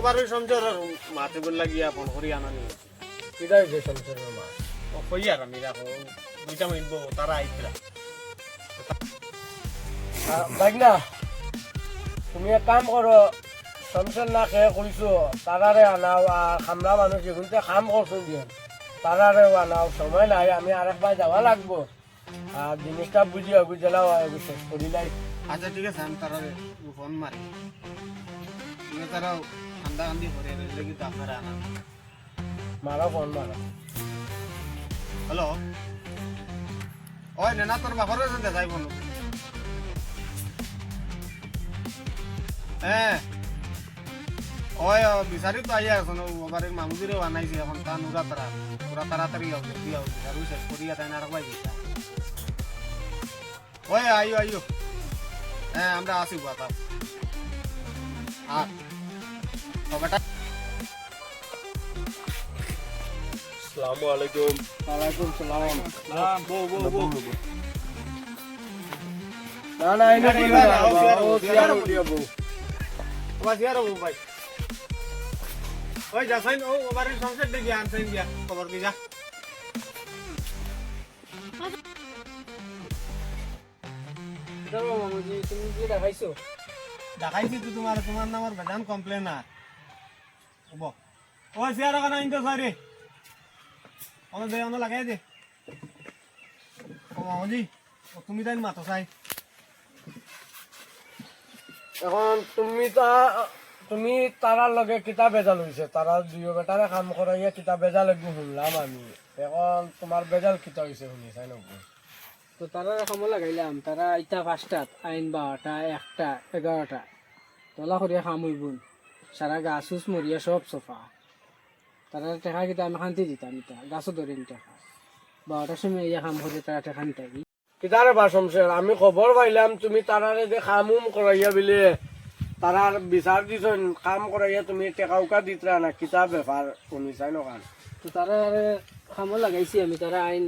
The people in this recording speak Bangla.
ওবারের সমঝর মাতে বললা গিয়া ফোন করি আনা নি কিটা হয়েছে সংসারের মা ও কই আর আমি রাখো দুইটা মিলবো তারা আইতরা বাইক তুমি এক কাম করো সংসার না খেয়ে কইছো তারারে আনাও আর খামরা মানুষ যেগুনতে কাম করছেন দিয়ে তারারে আনাও সময় নাই আমি আরেকবার যাওয়া লাগবো। আর জিনিসটা বুঝিও বুঝলাও শেষ করিলাই আচ্ছা ঠিক আছে আমি তারা ফোন মারি ঠান্ডা কান্দি করে লেগে তো আপনারা আনা। মারা ফোন মারা? হ্যালো? ওই নেনা তোর বাপরে যাই বলো। হ্যাঁ ওই বিচারি তো আইয়া এখন ওবারে মামুদিরে বানাইছে এখন তা নুরা তারা পুরা তাড়াতাড়ি হবে দিয়া হবে আর শেষ করিয়া তাই না রাখবাই দিতা ওই আইও আইও। হ্যাঁ আমরা আসি বাতা আর ও বেটা আসসালামু আলাইকুম ওয়ালাইকুম সালাম বউ বউ বউ না না এনে না, কইবা না, না ও সিয়ারো, ও সিয়ারো। সিয়ারো দিয়া বউ ওবা সিয়ারো বউ ভাই ওই যাসাইন ও ওবারে সংসার দেখি আনসাইন দিয়া খবর দি যা মামুজি তুমি কি দেখাইছো দেখাইছি তো তোমার তোমার নামের বেদান কমপ্লেন আর হব। ও সিয়ার কানা ইনতো সরি অন দে অন লাগাই দে। ও তুমি তাই মাতো চাই। এখন তুমি তা, তুমি তারার লগে কিতাব বেজাল হয়েছে তারা দুই বেটারে কাম করাইয়া কিতাব বেজাল একদম শুনলাম আমি। এখন তোমার বেজাল কিতা হয়েছে শুনি চাই তো তারা কামো লাগাইলাম তারা ইটা পাঁচটাত আইন বারোটা একটা এগারোটা। তলা করিয়া খাম হইবুন সারা গাছ উস মরিয়া সব সফা তারা টেকা কিতা আমি শান্তি দিতাম ইটা গাছও ধরিম টেকা। বারোটার সময় ইয়া কাম করে তারা টেকা নিতাবি কিতারে বাসমছে আমি খবর পাইলাম তুমি তারারে যে কামুম করাইয়া বিলে তারার বিচার দিছেন কাম করাইয়া তুমি টেকা উকা দিতরা না কিতাব ব্যাপার শুনি চাই নকান তো তারা কামো লাগাইছি আমি তারা আইন